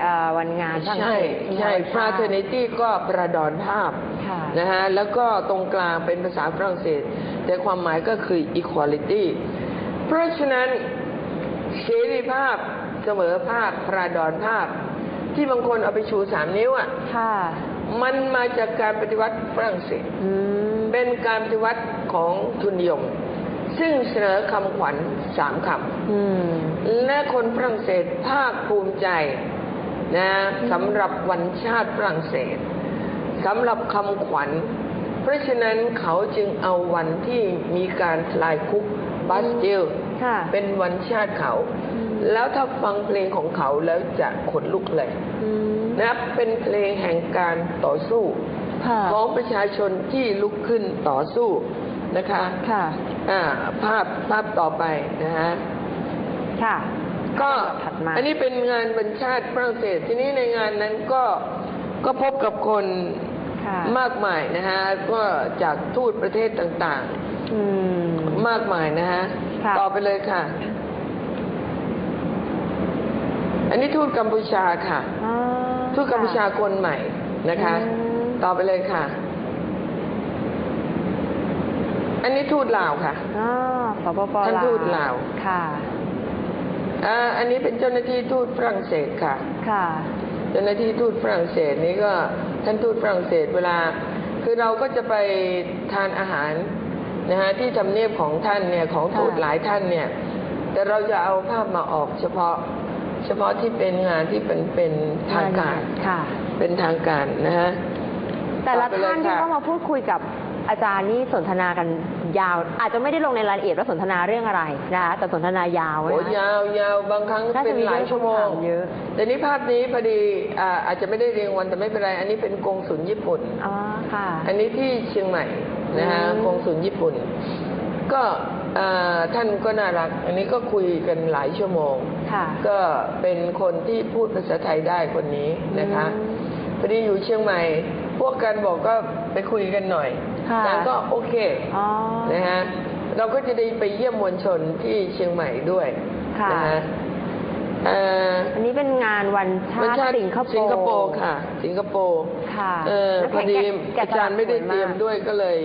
เอ่อวันงานฝรั่งใช่เศสมีใช่วันชาติ fraternity ก็ประดอนภาพค่ะนะฮะแล้วก็ตรงกลางเป็นภาษาฝรั่งเศส แต่ความหมายก็คือ equality เพราะฉะนั้นเสรีภาพเสมอภาคประดอนภาพ ที่บางคนเอาไปชูสามนิ้วอะค่ะมันมาจากการปฏิวัติฝรั่งเศสอืมเป็นการปฏิวัติของทุนนิยมซึ่งเสนอคำขวัญสามคำอืมและคนฝรั่งเศสภาคภูมิใจ นะสำหรับวันชาติฝรั่งเศสสำหรับคำขวัญ เพราะฉะนั้นเขาจึงเอาวันที่มีการทลายคุกบาสติลค่ะเป็นวันชาติเขา แล้วถ้าฟังเพลงของเขาแล้วจะขนลุกเลยอืมนะเป็นเพลงแห่งการต่อสู้ค่ะของประชาชนที่ลุกขึ้นต่อสู้นะคะ ค่ะ อ่า ภาพภาพต่อไปนะฮะ ค่ะ ก็ถัดมาอันนี้เป็นงานบรรชาติฝรั่งเศสทีนี้ในงานนั้นก็ก็พบกับคนค่ะมากมายนะฮะก็จากทูตประเทศต่างอืมๆมากมายนะฮะค่ะต่อไปเลยค่ะ อันนี้ทูตกัมพูชาค่ะอ๋อทูตกัมพูชาคนใหม่นะคะอืมต่อไปเลยค่ะ อันนี้ทูตลาวค่ะอ๋อสปปท่านทูตลาวค่ะ อ่าอันนี้เป็นเจ้าหน้าที่ทูตฝรั่งเศสค่ะ ค่ะ เจ้าหน้าที่ทูตฝรั่งเศสนี่ก็ท่านทูตฝรั่งเศสเวลา คือเราก็จะไปทานอาหารนะฮะที่ทำเนียบของท่านเนี่ยของทูตค่ะหลายท่านเนี่ย แต่เราจะเอาภาพมาออกเฉพาะเฉพาะที่เป็นงานที่เป็นเป็นทางการค่ะ เป็นทางการนะฮะแต่ละต่อไปเลยท่านที่ค่ะเข้ามาพูดคุยกับอาจารย์นี่สนทนากัน ยาว อาจจะไม่ได้ลงในรายละเอียดว่าสนทนาเรื่องอะไรนะคะแต่สนทนายาวโอ้นะยาวยาวบางครั้งน่าจะเป็นหลายชั่วโมงมีเรื่องคำถามเยอะ แต่นี้ภาพนี้พอดีอ่าอาจจะไม่ได้เรียงวันแต่ไม่เป็นไร อันนี้เป็นกงสุลญี่ปุ่น อ๋อค่ะ อันนี้ที่เชียงใหม่นะฮะอืม กงสุลญี่ปุ่น ก็อ่าท่านก็น่ารัก อันนี้ก็คุยกันหลายชั่วโมง ค่ะ ก็เป็นคนที่พูดภาษาไทยได้คนนี้นะคะอืมพอดีอยู่เชียงใหม่ พวกกันบอกก็ไปคุยกันหน่อย ค่ะแต่ก็โอเคอ๋อนะฮะเราก็จะได้ไปเยี่ยมมวลชนที่เชียงใหม่ด้วยค่ะนะฮะเอ่ออันนี้เป็นงานวันชาวันติชาติสิงคโปร์สิงคโปร์ค่ะ สิงคโปร์ค่ะเออแล้วพอดีแกะอาจารย์ไม่ได้เตรียมแกะสลักสวยมากด้วยก็เลย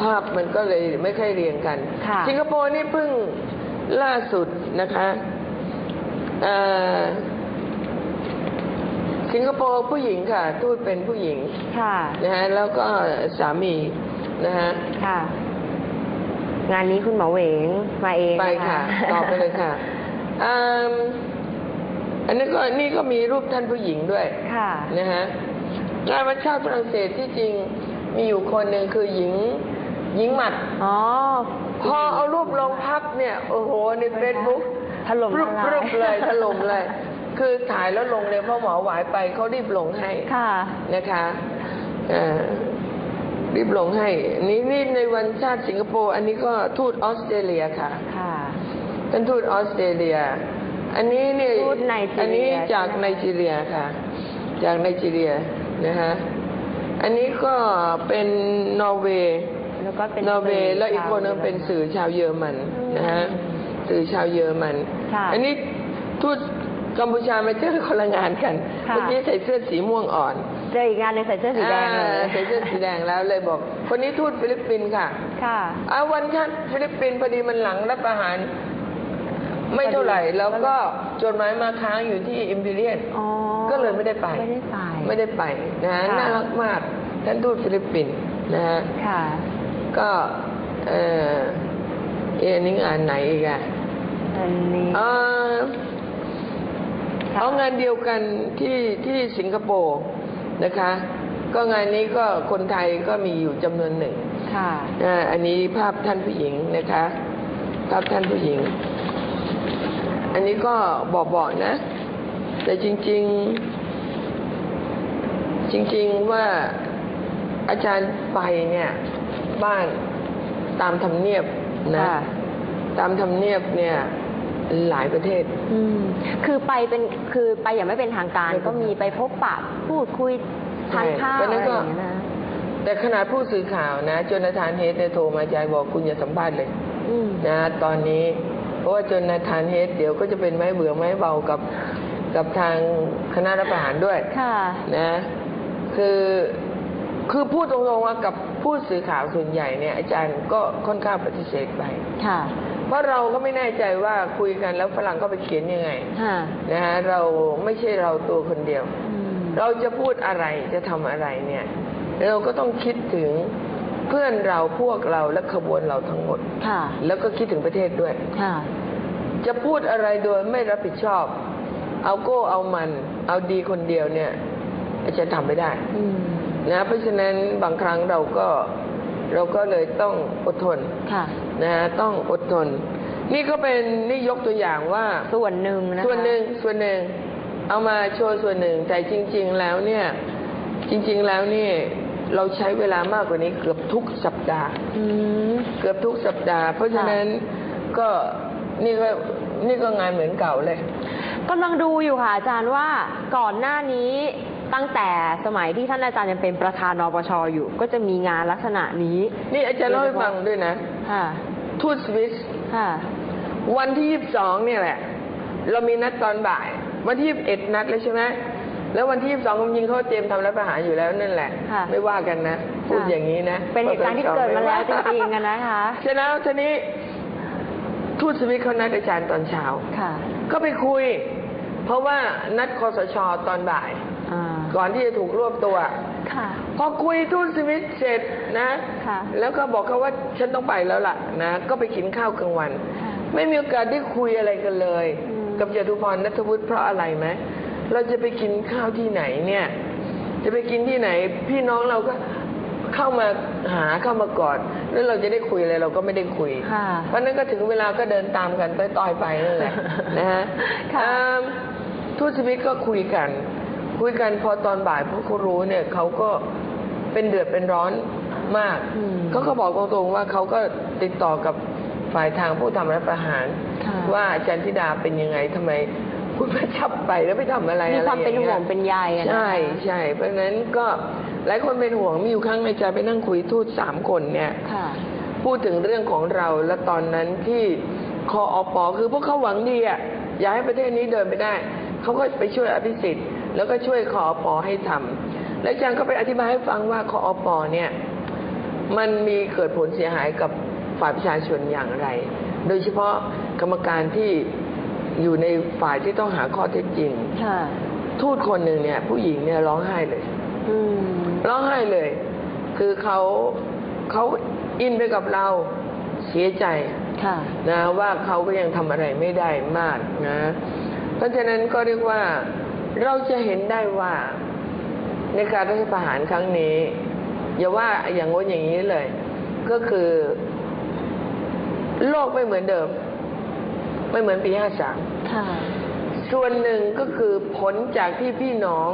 ภาพมันก็เลยไม่ค่อยเรียงกัน ค่ะ สิงคโปร์นี่เพิ่งล่าสุดนะคะเอ่อสิงคโปร์ผู้หญิงค่ะ ทูตเป็นผู้หญิงค่ะ นะฮะแล้วก็สามี นะฮะค่ะ งานนี้คุณหมอเหวงมาเองไปนค่ะต่อไปเลยค่ะอืมอันนี้ก็นี่ก็มีรูปท่านผู้หญิงด้วย ค่ะนะฮะงานวันชาติฝรั่งเศสที่จริงมีอยู่คนหนึ่งคือหญิงหญิงหมัดอ๋อพอเอารูปลงพับเนี่ย โอ้โหในเฟซบุ๊กถล่มปรุบทปลารุยบเลยถล่มเลย คือถ่ายแล้วลงเลยเพราะหมอหวายไปเขารีบลงให้ ค่ะนะคะเอ่อ รีบลงให้นี่นี่ในวันชาติสิงคโปร์อันนี้ก็ทูตออสเตรเลียค่ะค่ะท่านทูตออสเตรเลีย อันนี้นี่ทูตไนจีเรียอันนี้จากใช่ไหมไนจีเรียค่ะ จากไนจีเรียนะฮะอันนี้ก็เป็นนอร์เวย์แล้วก็เป็นนอร์เวย์สื่แล้วอีกคนนึงชาวเป็นสื่อชาวเยอรมันอืมนะฮะสื่อชาวเยอรมันค่ะอันนี้ทูตกัมพูชามาเจอคนละงานกันค่ะเมื่อกี้ใส่เสื้อสีม่วงอ่อน เจออีกงานในงใส่เสื้อสีแดงเลอ่ายใส่เสื้อสีแดงแล้วเลยบอก คนนี้ทูตฟิลิปปินส์ค่ะ ค่ะอาวันชาติฟิลิปปินส์พอดีมันหลังรับประหาร ไม่เท่าไหร่ แล้วก็จดหมายมาค้างอยู่ที่อิมพีเรียนอ๋อก็เลยไม่ได้ไป ไม่ได้ไป ไม่ได้ไปนะฮะค่ะน่ารักมากท่านทูตฟิลิปปินส์นะฮะค่ะ ก็เออเอะอันนี้งานไหนอีกอะอันนี้เออค่ะเอางานเดียวกันที่ที่สิงคโปร์ นะคะ ก็งานนี้ก็คนไทยก็มีอยู่จำนวนหนึ่งค่ะอ่าอันนี้ภาพท่านผู้หญิงนะคะ ภาพท่านผู้หญิง อันนี้ก็บอกๆนะ แต่จริง ๆ จริง ๆว่าอาจารย์ไปเนี่ย บ้านตามทำเนียบนะค่ะตามทำเนียบเนี่ย หลายประเทศ อืมคือไปเป็นคือไปอย่างไม่เป็นทางการไม่เป็นก็มีไปพบปะพูดคุยทานข้าวใช่อะไรตอนนั้นก็อย่างเงี้ยนะ แต่ขนาดผู้สื่อข่าวนะจนาธานเฮดเนี่ยโทรมาใจบอกคุณอย่าสัมภาษณ์เลยอืมนะตอนนี้ เพราะว่าจนนาธานเฮดเดี๋ยวก็จะเป็นไม้เบื่อไม้เบากับกับทางคณะรัฐประหารด้วยค่ะนะ คือคือพูดตรงๆว่ากับผู้สื่อข่าวส่วนใหญ่เนี่ยอาจารย์ก็ค่อนข้างปฏิเสธไปค่ะ เพราะเราก็ไม่แน่ใจว่าคุยกันแล้วฝรั่งก็ไปเขียนยังไงค่ะนะฮะเราไม่ใช่เราตัวคนเดียวอืมเราจะพูดอะไรจะทำอะไรเนี่ย เราก็ต้องคิดถึงเพื่อนเราพวกเราและขบวนเราทั้งหมดค่ะแล้วก็คิดถึงประเทศด้วยค่ะจะพูดอะไรโดยไม่รับผิดชอบ เอาโก้เอามัน เอาดีคนเดียวเนี่ยอาจารย์ทำไม่ได้อืมนะเพราะฉะนั้นบางครั้งเราก็เราก็เลยต้องอดทนค่ะ นะฮะต้องอดทน นี่ก็เป็นนี่ยกตัวอย่างว่าส่วนหนึ่งนะคะส่วนหนึ่งส่วนหนึ่งเอามาโชว์ส่วนหนึ่งแต่จริง ๆ แล้วเนี่ย จริง ๆ แล้วนี่เราใช้เวลามากกว่านี้เกือบทุกสัปดาห์อืมเกือบทุกสัปดาห์ เพราะฉะนั้นก็นี่ก็นี่ก็งานเหมือนเก่าเลยกำลังดูอยู่ค่ะอาจารย์ว่าก่อนหน้านี้ ตั้งแต่สมัยที่ท่านอาจารย์ยังเป็นประธานนปชอยู่ ก็จะมีงานลักษณะนี้ นี่อาจารย์เล่าให้ฟังด้วยนะค่ะทูตสวิสค่ะ วันที่ยี่สิบสองเนี่ยแหละ เรามีนัดตอนบ่าย วันที่ยี่สิบเอ็ดนัดเลยใช่ไหมแล้ววันที่ยี่สิบสองยิงเขาเตรียมทำรัฐประหารอยู่แล้วนั่นแหละค่ะไม่ว่ากันนะ พูดอย่างนี้นะ เป็นเหตุการณ์ที่เกิดมาแล้วจริงๆกันนะคะเสร็จแล้วทีนี้ทูตสวิสเขานัดอาจารย์ตอนเช้าค่ะ ก็ไปคุย เพราะว่านัดคอสชตอนบ่ายอ่า ก่อนที่จะถูกรวบตัวค่ะพอคุยทูตสวิตเสร็จนะค่ะแล้วก็บอกเขาว่าฉันต้องไปแล้วล่ะนะ ก็ไปกินข้าวกลางวันค่ะไม่มีโอกาสได้คุยอะไรกันเลยอืมกับจตุพรนัทวุฒิเพราะอะไรไหมเราจะไปกินข้าวที่ไหนเนี่ย จะไปกินที่ไหน พี่น้องเราก็เข้ามาหาเข้ามากอดแล้วเราจะได้คุยอะไรเราก็ไม่ได้คุยค่ะเพราะฉะนั้นก็ถึงเวลาก็เดินตามกันต้อยๆไปนั่นแหละนะฮะค่ะอ่าทูตสวิตก็คุยกัน คุยกันพอตอนบ่ายพวกเขารู้เนี่ยเขาก็เป็นเดือดเป็นร้อนมากอืมเขาก็บอกตรงๆว่าเขาก็ติดต่อกับฝ่ายทางผู้ทำรัฐประหารค่ะว่าอาจารย์ธิดาเป็นยังไงทำไมคุณมาจับไปแล้วไปทำอะไรมีอะไรความเป็นอย่ห่วงยเป็นใยอะนะคะใช่ใช่เพราะฉะนั้นก็หลายคนเป็นห่วงมีอยู่ครั้งในใจไปนั่งคุยทูตสามคนเนี่ยค่ะพูดถึงเรื่องของเราและตอนนั้นที่คออปอคือพวกเขาหวังดีอะอยากให้ประเทศนี้เดินไปได้ เขาก็ไปช่วยอภิสิทธิ์ แล้วก็ช่วยคออปอให้ทำและอาจารย์ก็ไปอธิบายให้ฟังว่าคออปอเนี่ยมันมีเกิดผลเสียหายกับฝ่ายประชาชนอย่างไร โดยเฉพาะกรรมการที่อยู่ในฝ่ายที่ต้องหาข้อเท็จจริงค่ะทูตคนหนึ่งเนี่ย ผู้หญิงเนี่ยร้องไห้เลยอืมร้องไห้เลย คือเขาเขาอินไปกับเราเสียใจค่ะนะว่าเขาก็ยังทำอะไรไม่ได้มากนะ เพราะฉะนั้นก็เรียกว่า เราจะเห็นได้ว่าในการรัฐประหารครั้งนี้ อย่าว่าอย่างโน้นอย่างนี้เลย ก็คือ โลกไม่เหมือนเดิม ไม่เหมือนปีห้าสามค่ะส่วนหนึ่งก็คือผลจากที่พี่น้อง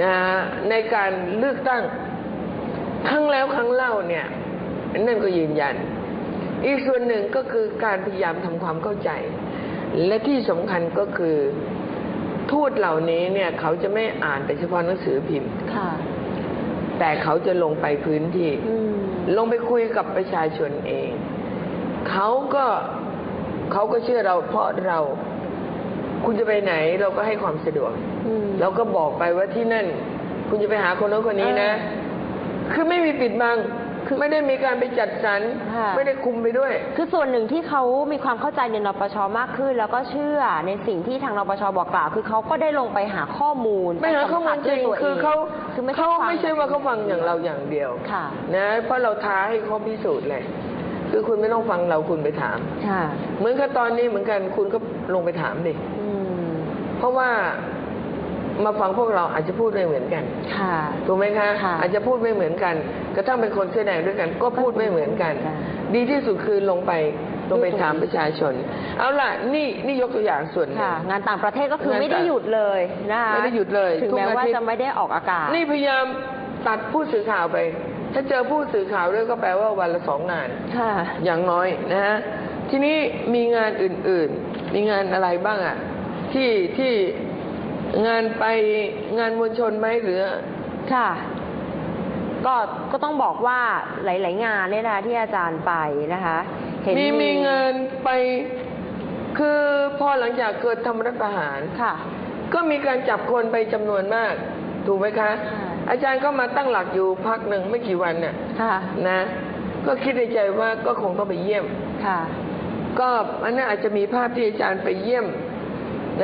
นะฮะในการเลือกตั้งครั้งแล้วครั้งเล่าเนี่ยนั่นก็ยืนยัน อีกส่วนหนึ่งก็คือการพยายามทำความเข้าใจ และที่สำคัญก็คือ ทูตเหล่านี้เนี่ยเขาจะไม่อ่านแต่เฉพาะหนังสือพิมพ์ค่ะ แต่เขาจะลงไปพื้นที่อืมลงไปคุยกับประชาชนเอง เขาก็เขาก็เชื่อเราเพราะเรา คุณจะไปไหนเราก็ให้ความสะดวกอืมเราก็บอกไปว่าที่นั่น คุณจะไปหาคนโน้นคนนี้นะเอคือไม่มีปิดบัง คือ ไม่ได้มีการไปจัดสรรค่ะ ไม่ได้คุมไปด้วย คือส่วนหนึ่งที่เขามีความเข้าใจในนปชมากขึ้น แล้วก็เชื่อในสิ่งที่ทางนปชบอกกล่าว คือเขาก็ได้ลงไปหาข้อมูลไม่หาข้อมูลจริงไปสัมผัสด้วยตัวคือเขาคือไม่เขาฟัง ไม่ใช่ว่าเขาฟังอย่างเราอย่างเดียวค่ะ นะเพราะเราท้าให้เขาพิสูจน์เลยคือคุณไม่ต้องฟังเราคุณไปถาม ค่ะเหมือนกับตอนนี้เหมือนกันคุณก็ลงไปถามดิ อืม เพราะว่า มาฟังพวกเราอาจจะพูดไม่เหมือนกันค่ะถูกไหมคะค่ะอาจจะพูดไม่เหมือนกันกระทั่งเป็นคนเสื้อแดงด้วยกัน ก็พูดไม่เหมือนกันค่ะดีที่สุดคือลงไปลงไปถามประชาชน เอาล่ะนี่นี่ยกตัวอย่างส่วนหนึ่งค่ะงานต่างประเทศก็คืองานไม่ได้หยุดเลยนะคะไม่ได้หยุดเลยถึงทุกแม้ว่าอาทิตย์จะไม่ได้ออกอากาศ นี่พยายามตัดผู้สื่อข่าวไป ถ้าเจอผู้สื่อข่าวด้วยก็แปลว่าวันละสองงานค่ะอย่างน้อยนะฮะทีนี้มีงานอื่นๆ มีงานอะไรบ้างอะที่ที่ งานไปงานมวลชนไหมหรือ ค่ะ ก็ก็ต้องบอกว่าหลาย ๆ งานเนี่ยนะคะที่อาจารย์ไปนะคะ เห็นมีมีงานไปคือคือพอหลังจากเกิดทำรัฐประหาร ค่ะ ก็มีการจับคนไปจำนวนมาก ถูกไหมคะค่ะอาจารย์ก็มาตั้งหลักอยู่พักหนึ่งไม่กี่วันน่ะค่ะนะ ก็คิดในใจว่าก็คงต้องไปเยี่ยม ค่ะ ก็อันนั้นอาจจะมีภาพที่อาจารย์ไปเยี่ยม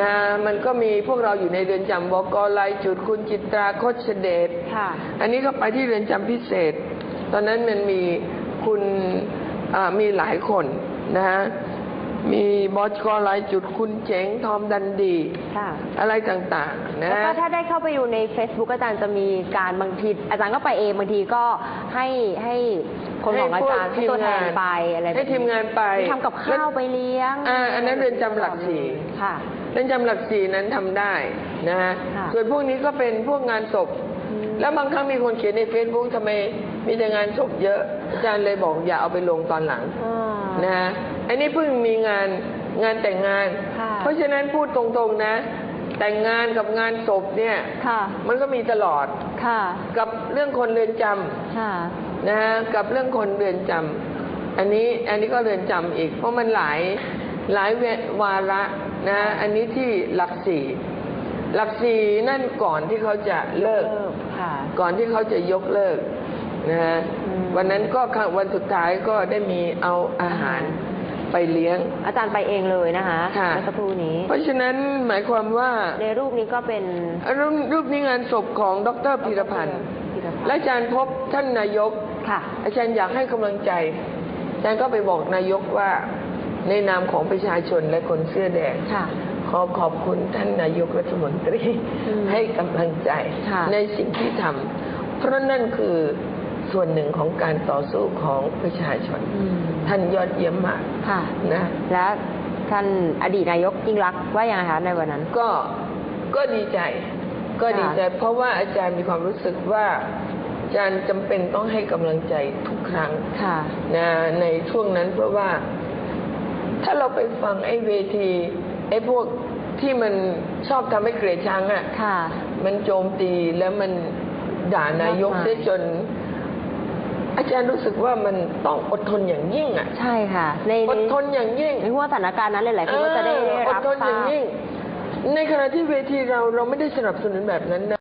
นะมันก็มีพวกเราอยู่ในเรือนจำบกลายจุดคุณจิตราโคชเดชค่ะอันนี้ก็ไปที่เรือนจำพิเศษ ตอนนั้นมันมีคุณอ่ามีหลายคนนะฮะมีบอสกอลายจุดคุณเจ๋งทอมดันดีค่ะอะไรต่างๆนะแล้วฮะก็ถ้าได้เข้าไปดูใน Facebook อาจารย์จะมีการบางทีอาจารย์ก็ไปเองบางทีก็ให้ให้คนของอาจารย์ให้ตัวแทนไปอะไรแบบให้ทีมงานไปทำกับข้าวไปเลี้ยงอ่าอันนั้นเรือนจำหลักสี่ค่ะ เรือนจำหลักสี่นั้นทำได้นะฮะค่ะส่วนพวกนี้ก็เป็นพวกงานศพอืมแล้วบางครั้งมีคนเขียนใน Facebook ทำไมมีแต่งานศพเยอะอาจารย์เลยบอกอย่าเอาไปลงตอนหลังอ่านะฮะอันนี้เพิ่งมีงานงานแต่งงานค่ะเพราะฉะนั้นพูดตรงๆนะ แต่งงานกับงานศพเนี่ยค่ะมันก็มีตลอดค่ะกับเรื่องคนเรือนจำค่ะนะฮะกับเรื่องคนเรือนจำอันนี้อันนี้ก็เรือนจำอีก เพราะมันหลายหลายเววาระ นะฮะอันนี้ที่หลักสี่หลักสี่นั่นก่อนที่เขาจะเลิกเลิกค่ะ ก่อนที่เขาจะยกเลิกนะฮะอืมวันนั้นก็ครั้งวันสุดท้ายก็ได้มีเอาอาหารไปเลี้ยง อาจารย์ไปเองเลยนะคะค่ะเมื่อสักครู่นี้ เพราะฉะนั้นหมายความว่าในรูปนี้ก็เป็นรูปรูปนี้งานศพของดรพีรพันธ์พีรพันธ์และอาจารย์พบท่านนายกค่ะ อาจารย์อยากให้กำลังใจอาจารย์ก็ไปบอกนายกว่า ในนามของประชาชนและคนเสื้อแดงค่ะขอขอบคุณท่านนายกรัฐมนตรีอืมให้กำลังใจค่ะในสิ่งที่ทำเพราะนั่นคือส่วนหนึ่งของการต่อสู้ของประชาชนอืมท่านยอดเยี่ยมมากค่ะนะและท่านอดีตนายกยิ่งรักษณ์ว่ายังไงคะในวันนั้น ก็ก็ดีใจ ก็ค่ะดีใจ เพราะว่าอาจารย์มีความรู้สึกว่าอาจารย์จำเป็นต้องให้กำลังใจทุกครั้งค่ะนะในช่วงนั้นเพราะว่า ถ้าเราไปฟังไอ้เวทีไอ้พวกที่มันชอบทำให้เกลียดชังอะ ค่ะ มันโจมตีแล้วมันด่านายกมากมายเสียจน อาจารย์รู้สึกว่ามันต้องอดทนอย่างยิ่งอะ ใช่ค่ะ ในอดทนอย่างยิ่ง ในหัวสถานการณ์นั้นหลายๆคนก็จะได้เอออรัดบทนทอราย่างบ ยิ่ง ในขณะที่เวทีเราเราไม่ได้สนับสนุนแบบนั้นนะ